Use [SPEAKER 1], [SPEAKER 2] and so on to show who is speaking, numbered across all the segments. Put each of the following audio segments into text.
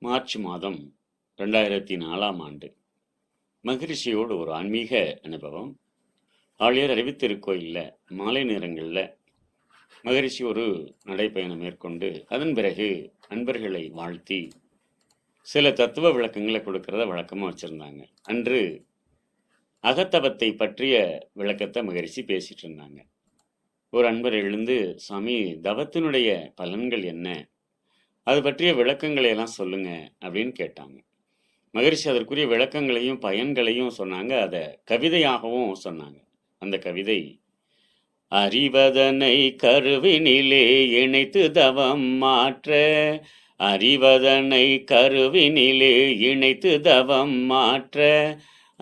[SPEAKER 1] March மாதம் ரெண்டாயிரத்தி நாலாம் ஆண்டு. மகிழ்ச்சியோடு ஒரு ஆன்மீக அனுபவம். ஆழியர் அறிவித்திருக்கோயிலில் மாலை நேரங்களில் மகரிஷி ஒரு நடைப்பயணம் மேற்கொண்டு அதன் பிறகு அன்பர்களை வாழ்த்தி சில தத்துவ விளக்கங்களை கொடுக்கறத வழக்கமாக வச்சுருந்தாங்க. அன்று அகத்தவத்தை பற்றிய விளக்கத்தை மகிழ்ச்சி பேசிகிட்டு இருந்தாங்க. ஒரு அன்பர் எழுந்து சாமி தவத்தினுடைய பலன்கள் என்ன? அது பற்றிய விளக்கங்களை எல்லாம் சொல்லுங்க அப்படின்னு கேட்டாங்க. மகரிஷி அதற்குரிய விளக்கங்களையும் பயன்களையும் சொன்னாங்க. அதை கவிதையாகவும் சொன்னாங்க. அந்த கவிதை அறிவதனை கருவினிலே இணைத்து தவம் மாற்ற அறிவதனை கருவினிலே இணைத்து தவம் மாற்ற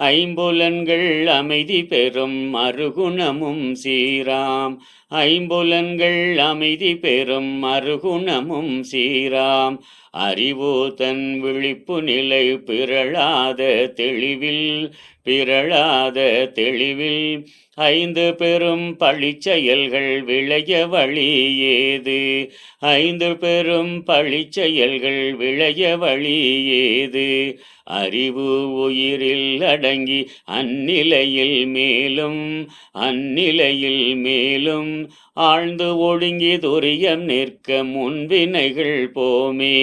[SPEAKER 1] ஐம்புலன்கள் அமைதி பெறும் மறுகுணமும் சீராம். ஐம்புலன்கள் அமைதி பெறும் மறுகுணமும் சீராம். அறிவு தன் விழிப்பு நிலை பிறழாத தெளிவில் பிறழாத தெளிவில் ஐந்து பெரும் பழிச்செயல்கள் விளைய வழி ஏது ஐந்து பெரும் பழிச்செயல்கள் விளைய வழி ஏது அறிவு உயிரில் அடங்கி அந்நிலையில் மேலும் அந்நிலையில் மேலும் ஆழ்ந்து ஒடுங்கி துரியம் நிற்க முன்வினைகள் போமே.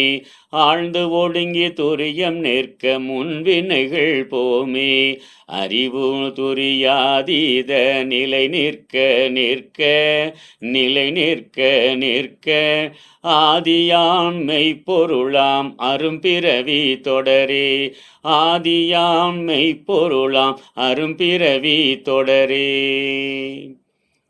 [SPEAKER 1] ஆழ்ந்து ஒடுங்கி துரியம் நிற்க முன்வினைகள் போமே. அறிவு துரியாதீத நிலை நிற்க நிற்க நிலை நிற்க நிற்க. ஆதியாண்மை பொருளாம் அரும்பிறவி தொடரே. ஆதியாண்மை பொருளாம் அரும்பிறவி தொடரே.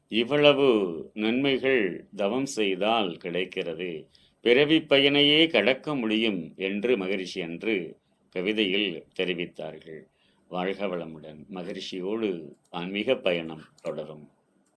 [SPEAKER 1] இவ்வளவு நன்மைகள் தவம் செய்தால் கிடைக்கிறது. பிறவி பயனையே கடக்க முடியும் என்று மகரிஷி அன்று கவிதையில் தெரிவித்தார்கள். வாழ்க வளமுடன். மகிழ்ச்சியோடு ஆன்மீக பயணம் தொடரும்.